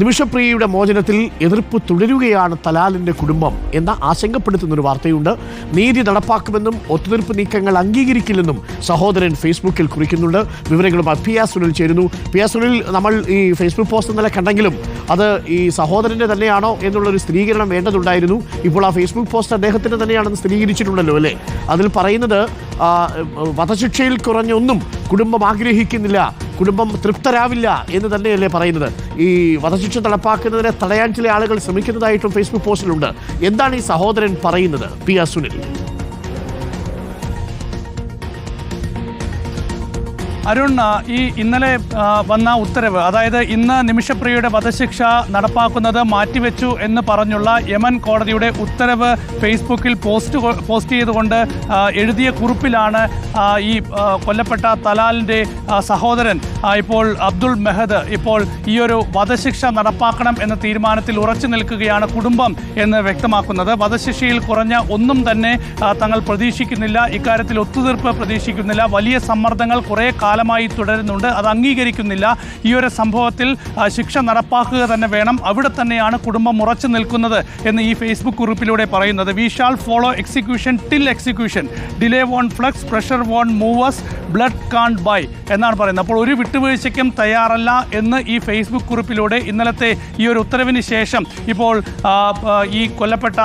നിമിഷപ്രിയയുടെ മോചനത്തിൽ എതിർപ്പ് തുടരുകയാണ് തലാലിന്റെ കുടുംബം എന്ന ആശങ്കപ്പെടുത്തുന്ന ഒരു വാർത്തയുണ്ട്. നീതി നടപ്പാക്കുമെന്നും ഒത്തുതീർപ്പ് നീക്കങ്ങൾ അംഗീകരിക്കില്ലെന്നും സഹോദരൻ ഫേസ്ബുക്കിൽ കുറിക്കുന്നുണ്ട്. വിവരങ്ങളുമായി പി ആർ സുനിൽ ചേരുന്നു. പി ആർ സുനിൽ നമ്മൾ ഈ ഫേസ്ബുക്ക് പോസ്റ്റ് ഇന്നലെ കണ്ടെങ്കിലും അത് ഈ സഹോദരന്റെ തന്നെയാണോ എന്നുള്ളൊരു സ്ഥിരീകരണം വേണ്ടതുണ്ടായിരുന്നു. ഇപ്പോൾ ആ ഫേസ്ബുക്ക് പോസ്റ്റ് അദ്ദേഹത്തിന്റെ തന്നെയാണെന്ന് സ്ഥിരീകരിച്ചിട്ടുണ്ടല്ലോ അല്ലേ? അതിൽ പറയുന്നത് വധശിക്ഷയിൽ കുറഞ്ഞൊന്നും കുടുംബം ആഗ്രഹിക്കുന്നില്ല. കുടുംബം തൃപ്തരാവില്ല എന്ന് തന്നെയല്ലേ പറയുന്നത്. ഈ വധശിക്ഷ നടപ്പാക്കുന്നതിനെ തടയാൻ ചില ആളുകൾ ശ്രമിക്കുന്നതായിട്ടും ഫേസ്ബുക്ക് പോസ്റ്റിലുണ്ട്. എന്താണ് ഈ സഹോദരൻ പറയുന്നത്? പി സുനിൽ. അരുൺ ഈ ഇന്നലെ വന്ന ഉത്തരവ് അതായത് ഇന്ന് നിമിഷപ്രിയയുടെ വധശിക്ഷ നടപ്പാക്കുന്നത് മാറ്റിവെച്ചു എന്ന് പറഞ്ഞുള്ള യമൻ കോടതിയുടെ ഉത്തരവ് ഫേസ്ബുക്കിൽ പോസ്റ്റ് പോസ്റ്റ് ചെയ്തുകൊണ്ട് എഴുതിയ കുറിപ്പിലാണ് ഈ കൊല്ലപ്പെട്ട തലാലിന്റെ സഹോദരൻ ഇപ്പോൾ അബ്ദുൾ മെഹദ് ഇപ്പോൾ ഈ ഒരു വധശിക്ഷ നടപ്പാക്കണം എന്ന തീരുമാനത്തിൽ ഉറച്ചു നിൽക്കുകയാണ് കുടുംബം എന്ന് വ്യക്തമാക്കുന്നത്. വധശിക്ഷയിൽ കുറഞ്ഞ ഒന്നും തന്നെ തങ്ങൾ പ്രതീക്ഷിക്കുന്നില്ല. ഇക്കാര്യത്തിൽ ഒത്തുതീർപ്പ് പ്രതീക്ഷിക്കുന്നില്ല. വലിയ സമ്മർദ്ദങ്ങൾ കുറേ കാലമായി തുടരുന്നുണ്ട്. അത് അംഗീകരിക്കുന്നില്ല. ഈ ഒരു സംഭവത്തിൽ ശിക്ഷ നടപ്പാക്കുക തന്നെ വേണം. അവിടെ തന്നെയാണ് കുടുംബം ഉറച്ചു നിൽക്കുന്നത് എന്ന് ഈ ഫേസ്ബുക്ക് കുറിപ്പിലൂടെ പറയുന്നത്. We shall follow execution till execution delay won flux pressure won movers blood can by എന്നാണ് പറയുന്നത്. അപ്പോൾ ഒരു വിട്ടുവീഴ്ചയ്ക്കും തയ്യാറല്ല എന്ന് ഈ ഫേസ്ബുക്ക് കുറിപ്പിലൂടെ ഇന്നലത്തെ ഈ ഒരു ഉത്തരവിന് ശേഷം ഇപ്പോൾ ഈ കൊല്ലപ്പെട്ട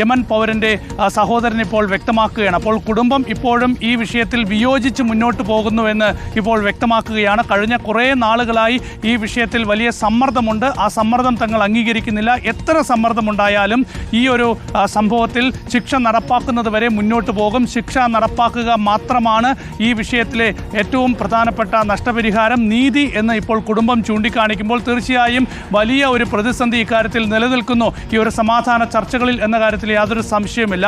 യമൻ പൗരന്റെ സഹോദരൻ ഇപ്പോൾ വ്യക്തമാക്കുകയാണ്. അപ്പോൾ കുടുംബം ഇപ്പോഴും ഈ വിഷയത്തിൽ വിയോജിച്ച് മുന്നോട്ട് പോകുന്നുവെന്ന് ഇപ്പോൾ വ്യക്തമാക്കുകയാണ്. കഴിഞ്ഞ കുറേ നാളുകളായി ഈ വിഷയത്തിൽ വലിയ സമ്മർദ്ദമുണ്ട്. ആ സമ്മർദ്ദം തങ്ങൾ അംഗീകരിക്കുന്നില്ല. എത്ര സമ്മർദ്ദമുണ്ടായാലും ഈ ഒരു സംഭവത്തിൽ ശിക്ഷ നടപ്പാക്കുന്നത് വരെ മുന്നോട്ട് പോകും. ശിക്ഷ നടപ്പാക്കുക മാത്രമാണ് ഈ വിഷയത്തിലെ ഏറ്റവും പ്രധാനപ്പെട്ട നഷ്ടപരിഹാരം. നീതി എന്ന് ഇപ്പോൾ കുടുംബം ചൂണ്ടിക്കാണിക്കുമ്പോൾ തീർച്ചയായും വലിയ ഒരു പ്രതിസന്ധി ഇക്കാര്യത്തിൽ നിലനിൽക്കുന്നു. ഈ ഒരു സമാധാന ചർച്ചകളിൽ എന്ന കാര്യത്തിൽ യാതൊരു സംശയമില്ല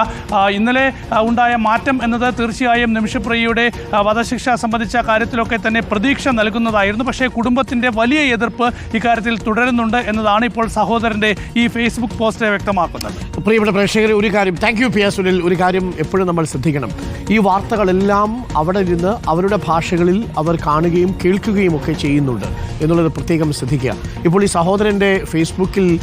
ഇന്നലെ ഉണ്ടായ മാറ്റം എന്നത് തീർച്ചയായും നിമിഷപ്രിയയുടെ വധശിക്ഷ സംബന്ധിച്ച കാര്യത്തിലൊക്കെ തന്നെ പ്രതീക്ഷ നൽകുന്നതായിരുന്നു. പക്ഷേ കുടുംബത്തിന്റെ വലിയ എതിർപ്പ് ഇക്കാര്യത്തിൽ തുടരുന്നുണ്ട് എന്നതാണ് ഇപ്പോൾ സഹോദരന്റെ ഈ ഫേസ്ബുക്ക് പോസ്റ്റ് വ്യക്തമാക്കുന്നത്. പ്രിയപ്പെട്ട പ്രേക്ഷകരെ ഒരു കാര്യം thank you P S Sunil. ഒരു കാര്യം എപ്പോഴും നമ്മൾ ശ്രദ്ധിക്കണം. ഈ വാർത്തകളെല്ലാം അവിടെ ഇരുന്ന് അവരുടെ ഭാഷകളിൽ അവർ കാണുകയും കേൾക്കുകയും ഒക്കെ ചെയ്യുന്നുണ്ട് എന്നുള്ളത് പ്രത്യേകം ശ്രദ്ധിക്കുക. ഇപ്പോൾ ഈ സഹോദരന്റെ ഫേസ്ബുക്കിൽ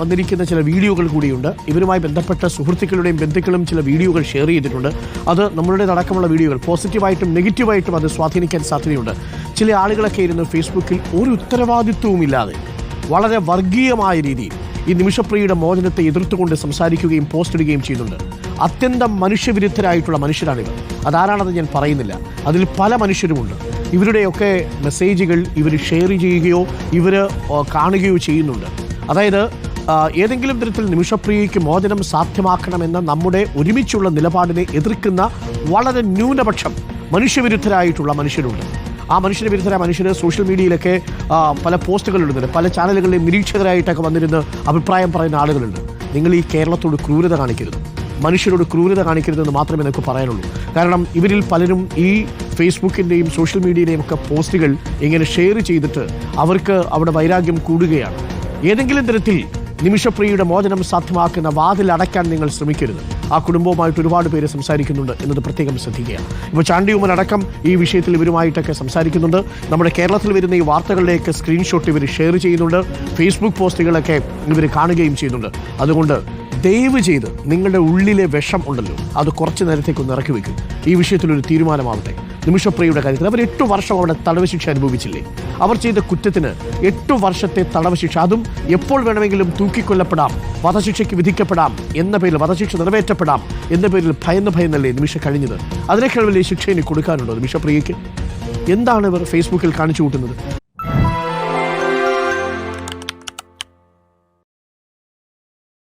വന്നിരിക്കുന്ന ചില വീഡിയോകൾ കൂടിയുണ്ട്. ഇവരുമായി ബന്ധപ്പെട്ട സുഹൃത്തുക്കളുടെയും ബന്ധുക്കളും ചില വീഡിയോകൾ ഷെയർ ചെയ്തിട്ടുണ്ട്. അത് നമ്മളുടെ അടക്കമുള്ള വീഡിയോകൾ പോസിറ്റീവായിട്ടും നെഗറ്റീവായിട്ടും അത് സ്വാധീനിക്കാൻ സാധ്യതയുണ്ട്. ചില ആളുകളൊക്കെ ഇരുന്ന് ഫേസ്ബുക്കിൽ ഒരു ഉത്തരവാദിത്വവുമില്ലാതെ വളരെ വർഗീയമായ രീതിയിൽ ഈ നിമിഷപ്രിയയുടെ മോചനത്തെ എതിർത്തുകൊണ്ട് സംസാരിക്കുകയും പോസ്റ്റ് ഇടുകയും ചെയ്യുന്നുണ്ട്. അത്യന്തം മനുഷ്യവിരുദ്ധരായിട്ടുള്ള മനുഷ്യരാണിവർ. അതാരാണെന്ന് ഞാൻ പറയുന്നില്ല. അതിൽ പല മനുഷ്യരുമുണ്ട്. ഇവരുടെയൊക്കെ മെസ്സേജുകൾ ഇവർ ഷെയർ ചെയ്യുകയോ ഇവർ കാണുകയോ ചെയ്യുന്നുണ്ട്. അതായത് ഏതെങ്കിലും തരത്തിൽ നിമിഷപ്രിയയ്ക്ക് മോചനം സാധ്യമാക്കണമെന്ന നമ്മുടെ ഒരുമിച്ചുള്ള നിലപാടിനെ എതിർക്കുന്ന വളരെ ന്യൂനപക്ഷം മനുഷ്യവിരുദ്ധരായിട്ടുള്ള മനുഷ്യരുണ്ട്. ആ മനുഷ്യന് വിരുദ്ധരായ മനുഷ്യർ സോഷ്യൽ മീഡിയയിലൊക്കെ പല പോസ്റ്റുകൾ ഇടുന്നുണ്ട് പല ചാനലുകളിലെയും നിരീക്ഷകരായിട്ടൊക്കെ വന്നിരുന്ന് അഭിപ്രായം പറയുന്ന ആളുകളുണ്ട്. നിങ്ങൾ ഈ കേരളത്തോട് ക്രൂരത കാണിക്കരുത്. മനുഷ്യരോട് ക്രൂരത കാണിക്കരുതെന്ന് മാത്രമേ എനിക്ക് പറയാനുള്ളൂ. കാരണം ഇവരിൽ പലരും ഈ ഫേസ്ബുക്കിന്റെയും സോഷ്യൽ മീഡിയയുടെയും ഒക്കെ പോസ്റ്റുകൾ ഇങ്ങനെ ഷെയർ ചെയ്തിട്ട് അവർക്ക് അവിടെ വൈരാഗ്യം കൂടുകയാണ്. ഏതെങ്കിലും തരത്തിൽ നിമിഷപ്രിയയുടെ മോചനം സാധ്യമാക്കുന്ന വാതിൽ അടയ്ക്കാൻ നിങ്ങൾ ശ്രമിക്കരുത്. ആ കുടുംബവുമായിട്ട് ഒരുപാട് പേര് സംസാരിക്കുന്നുണ്ട് എന്നത് പ്രത്യേകം ശ്രദ്ധിക്കുകയാണ് ഇപ്പോൾ ചാണ്ടിയുമൻ അടക്കം ഈ വിഷയത്തിൽ ഇവരുമായിട്ടൊക്കെ സംസാരിക്കുന്നുണ്ട്. നമ്മുടെ കേരളത്തിൽ വരുന്ന ഈ വാർത്തകളുടെയൊക്കെ സ്ക്രീൻഷോട്ട് ഇവർ ഷെയർ ചെയ്യുന്നുണ്ട്. ഫേസ്ബുക്ക് പോസ്റ്റുകളൊക്കെ ഇവർ കാണുകയും ചെയ്യുന്നുണ്ട്. അതുകൊണ്ട് ദയവ് ചെയ്ത് നിങ്ങളുടെ ഉള്ളിലെ വിഷം ഉണ്ടല്ലോ അത് കുറച്ച് നേരത്തേക്ക് ഒന്ന് ഇറക്കി വെക്കും. ഈ വിഷയത്തിൽ ഒരു തീരുമാനമാവട്ടെ. നിമിഷപ്രിയയുടെ കാര്യത്തിൽ. അവർ എട്ട് വർഷം അവിടെ തടവ് ശിക്ഷ അനുഭവിച്ചില്ലേ? അവർ ചെയ്ത കുറ്റത്തിന് എട്ട് വർഷത്തെ തടവ് ശിക്ഷ അതും എപ്പോൾ വേണമെങ്കിലും തൂക്കിക്കൊല്ലപ്പെടാം വധശിക്ഷയ്ക്ക് വിധിക്കപ്പെടാം എന്ന പേരിൽ വധശിക്ഷ നിറവേറ്റപ്പെടാം എന്ന പേരിൽ ഭയന്ന് ഭയന്നല്ലേ നിമിഷ കഴിഞ്ഞത്? അതിനേക്കാൾ വലിയ ശിക്ഷ ഇനി കൊടുക്കാനുണ്ടോ നിമിഷപ്രിയയ്ക്ക്? എന്താണ് ഇവർ ഫേസ്ബുക്കിൽ കാണിച്ചു കൂട്ടുന്നത്?